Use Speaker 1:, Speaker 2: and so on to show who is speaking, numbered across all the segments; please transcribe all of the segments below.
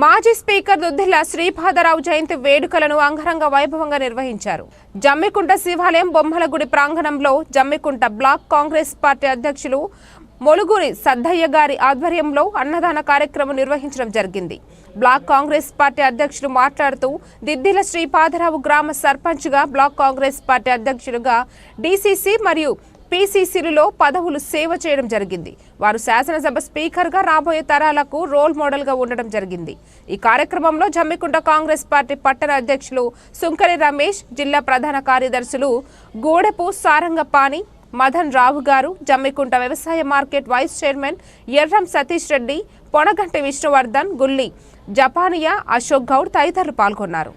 Speaker 1: మాజీ స్పీకర్ దుద్దిల్ల శ్రీపాదరావు జయంతి వేడుకలను అంగరంగ వైభవంగా నిర్వహించారు. జమ్మికుంట శివాలయం బొమ్మలగుడి ప్రాంగణంలో జమ్మికుంట బ్లాక్ కాంగ్రెస్ పార్టీ అధ్యక్షులు మొలుగురి సద్దయ్య గారి ఆధ్వర్యంలో అన్నదాన కార్యక్రమం నిర్వహించడం జరిగింది. బ్లాక్ కాంగ్రెస్ పార్టీ అధ్యక్షులు మాట్లాడుతూ దిద్దిల శ్రీపాదరావు గ్రామ సర్పంచ్గా బ్లాక్ కాంగ్రెస్ పార్టీ అధ్యక్షులుగా డీసీసీ మరియు పీసీసీలలో పదవులు సేవ చేయడం జరిగింది. వారు శాసనసభ స్పీకర్గా రాబోయే తరాలకు రోల్ మోడల్గా ఉండడం జరిగింది. ఈ కార్యక్రమంలో జమ్మికుంట కాంగ్రెస్ పార్టీ పట్టణ అధ్యక్షులు సుంకరి రమేష్ జిల్లా ప్రధాన కార్యదర్శులు గూడెపు సారంగపాణి మదన్ రావు గారు జమ్మికుంట వ్యవసాయ market vice chairman Erram Satish Reddy Ponaganti Vishnuvardhan Gulli Japaniya Ashok Goud తదితరులు పాల్గొన్నారు.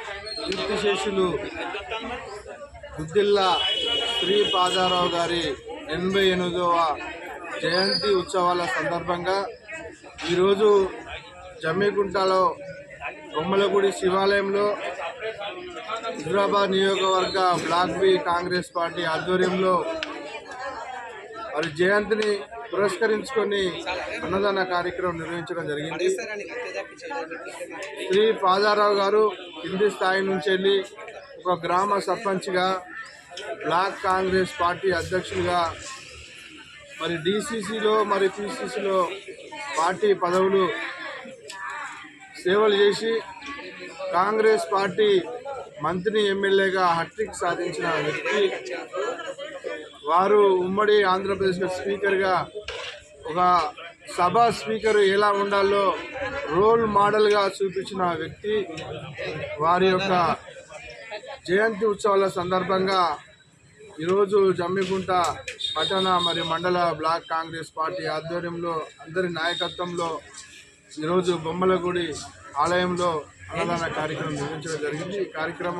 Speaker 2: కీర్తిశేషులు గుద్దిల్లా శ్రీ పాదారావు గారి ఎనభై ఎనిమిదవ జయంతి ఉత్సవాల సందర్భంగా ఈరోజు జమ్మికుంటలో బొమ్మలగుడి శివాలయంలో హైదరాబాద్ నియోజకవర్గ బ్లాక్ బి కాంగ్రెస్ పార్టీ ఆధ్వర్యంలో వారి జయంతిని పురస్కరించుకొని అన్నదాన కార్యక్రమం నిర్వహించడం జరిగింది. శ్రీ పాదారావు గారు కింది స్థాయి నుంచి వెళ్ళి ఒక గ్రామ సర్పంచ్గా బ్లాక్ కాంగ్రెస్ పార్టీ అధ్యక్షులుగా మరి డిసిసిలో మరి పిసిసిలో పార్టీ పదవులు సేవలు చేసి కాంగ్రెస్ పార్టీ మంత్రి ఎమ్మెల్యేగా హట్రిక్ సాధించిన వ్యక్తి. వారు ఉమ్మడి ఆంధ్రప్రదేశ్లో స్పీకర్గా ఒక సభ స్పీకర్ ఎలా ఉండాలో రోల్ మోడల్గా చూపించిన వ్యక్తి వారి యొక్క జయంతి ఉత్సవాల సందర్భంగా ఈరోజు జమ్మిగుంట పట్టణ మరియు మండల బ్లాక్ కాంగ్రెస్ పార్టీ ఆధ్వర్యంలో అందరి నాయకత్వంలో ఈరోజు బొమ్మలగూడి ఆలయంలో అన్నదాన కార్యక్రమం నిర్వహించడం జరిగింది. ఈ కార్యక్రమం